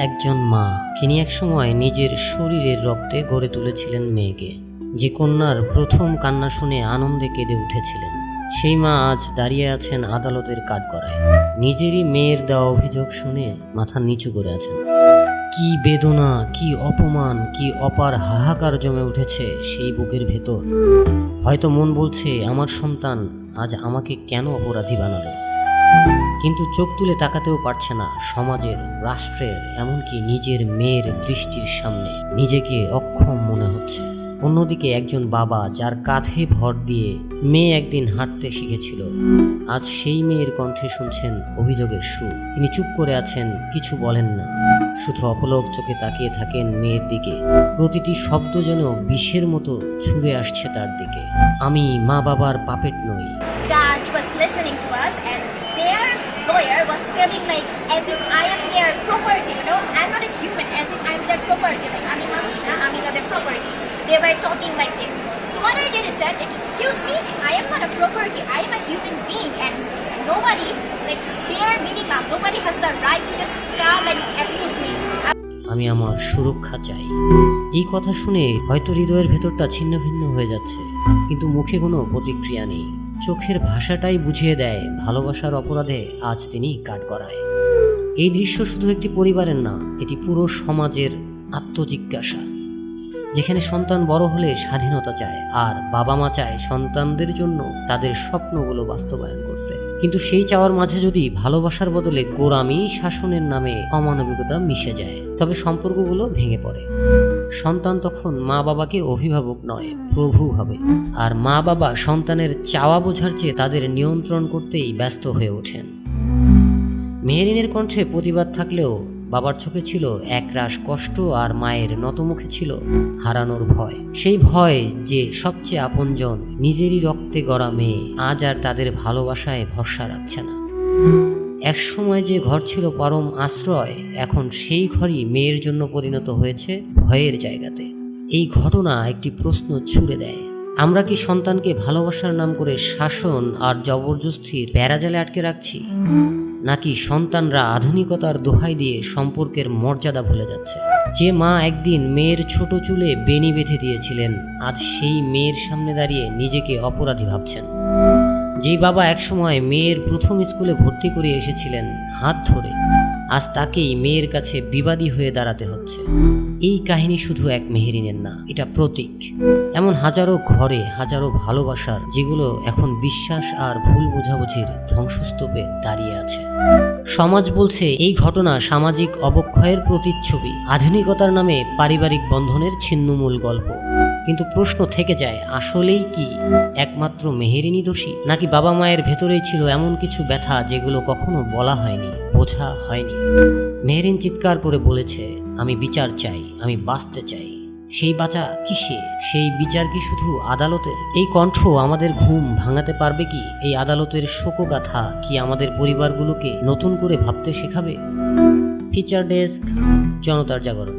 একজন মা, যিনি একসময় নিজের শরীরের রক্তে গড়ে তুলেছিলেন মেয়েকে। যে কন্যার প্রথম কান্না শুনে আনন্দে কেঁদে উঠেছিলেন। সেই মা আজ দাঁড়িয়ে আছেন আদালতের কাঠগড়ায়। নিজেরই মেয়ের দেওয়া অভিযোগ শুনে মাথা নিচু করে আছেন। কি বেদনা, কি অপমান, কি অপার হাহাকার জমে উঠেছে সেই বুকের ভেতর। হয়তো মন বলছে, আমার সন্তান আজ আমাকে কেন অপরাধী বানালো? কিন্তু চোখ তুলে তাকাতেও পারছে না সমাজের, রাষ্ট্রের, এমনকি নিজের মেয়ের দৃষ্টির সামনে। নিজেকে অক্ষম মনে হচ্ছে। অন্যদিকে একজন বাবা যার কাঁধে ভর দিয়ে মেয়ে একদিন হাঁটতে শিখেছিল। আজ সেই মেয়ের কণ্ঠে শুনছেন অভিযোগের সুর। তিনি চুপ করে আছেন, কিছু বলেন না। শুধু অপলক চোখে তাকিয়ে থাকেন মেয়ের দিকে। প্রতিটি শব্দ যেন বিষের মতো ছুঁড়ে আসছে তার দিকে। আমি মা বাবার পাপেট নই। Telling like as if I am their property, you know, I'm not a human, as if I'm their property, like আমি মানুষ না, আমি তাদের property. They were talking like this. So what I did is that, like, excuse me, I am not a property, I am a human being and nobody, like bare minimum, nobody has the right to just come and abuse me. আমি আমার সুরক্ষা চাই এই কথা শুনে হয়তো হৃদয়ের ভেতরটা ছিন্ন ভিন্ন হয়ে যাচ্ছে কিন্তু মুখে কোনো প্রতিক্রিয়া নেই চোখের ভাষাটাই বুঝিয়ে দেয় ভালোবাসার অপরাধে আজ তিনি কাঠ করায় এই দৃশ্য শুধু একটি পরিবারের না, এটি পুরো সমাজের আত্মজিজ্ঞাসা, যেখানে সন্তান বড় হলে স্বাধীনতা চায় আর বাবা মা চায় সন্তানদের জন্য তাদের স্বপ্নগুলো বাস্তবায়ন করতে। কিন্তু সেই চাওয়ার মাঝে যদি ভালোবাসার বদলে গোরামি শাসনের নামে অমানবিকতা মিশে যায়, তবে সম্পর্কগুলো ভেঙে পড়ে। সন্তান তখন মা বাবাকে অভিভাবক নয়, প্রভু হবে। আর মা বাবা সন্তানের চাওয়া বোঝার চেয়ে তাদের নিয়ন্ত্রণ করতেই ব্যস্ত হয়ে ওঠেন। মেহেরিনের কণ্ঠে প্রতিবাদ থাকলেও বাবার চোখে ছিল একরাশ কষ্ট আর মায়ের নতমুখে ছিল হারানোর ভয়। সেই ভয় যে সবচেয়ে আপনজন, নিজেরই রক্তে গড়া মেয়ে, আজ আর তাদের ভালোবাসায় ভরসা রাখছে না। এক সময় যে ঘর ছিল পরম আশ্রয়, এখন সেই ঘরই মেয়ের জন্য পরিণত হয়েছে ভয়ের জায়গাতে। এই ঘটনা একটি প্রশ্ন ছুড়ে দেয়। আমরা কি সন্তানকে ভালোবাসার নাম করে শাসন আর জবরদস্তির বেড়াজালে আটকে রাখছি? নাকি সন্তানরা আধুনিকতার দোহাই দিয়ে সম্পর্কের মর্যাদা ভুলে যাচ্ছে? যে মা একদিন মেয়ের ছোট চুলে বেনি বেঁধে দিয়েছিলেন, আজ সেই মেয়ের সামনে দাঁড়িয়ে নিজেকে অপরাধী ভাবছেন। যেই বাবা একসময় মেয়ের প্রথম স্কুলে ভর্তি করে এসেছিলেন হাত ধরে। আজ তাকেই মেয়ের কাছে বিবাদী হয়ে দাঁড়াতে হচ্ছে। এই কাহিনী শুধু এক মেহেরিনের না, এটা প্রতীক। এমন হাজারো ঘরে হাজারো ভালোবাসার, যেগুলো এখন বিশ্বাস আর ভুল বোঝাবুঝির ধ্বংসস্তূপে দাঁড়িয়ে আছে। সমাজ বলছে এই ঘটনা সামাজিক অবক্ষয়ের প্রতিচ্ছবি। আধুনিকতার নামে পারিবারিক বন্ধনের ছিন্নমূল গল্প। কিন্তু প্রশ্ন থেকে যায়, আসলেই কি একমাত্র মেহেরিনী দোষী? নাকি বাবা মায়ের ভেতরেই ছিল এমন কিছু ব্যথা যেগুলো কখনো বলা হয়নি, বোঝা হয়নি? মেহেরিন চিৎকার করে বলেছে, আমি বিচার চাই, আমি বাঁচতে চাই। সেই বাঁচা কিসে? সেই বিচার কি শুধু আদালতের? এই কণ্ঠ আমাদের ঘুম ভাঙাতে পারবে কি? এই আদালতের শোকগাথা কি আমাদের পরিবারগুলোকে নতুন করে ভাবতে শেখাবে? ফিচার ডেস্ক, জনতার জাগরণ।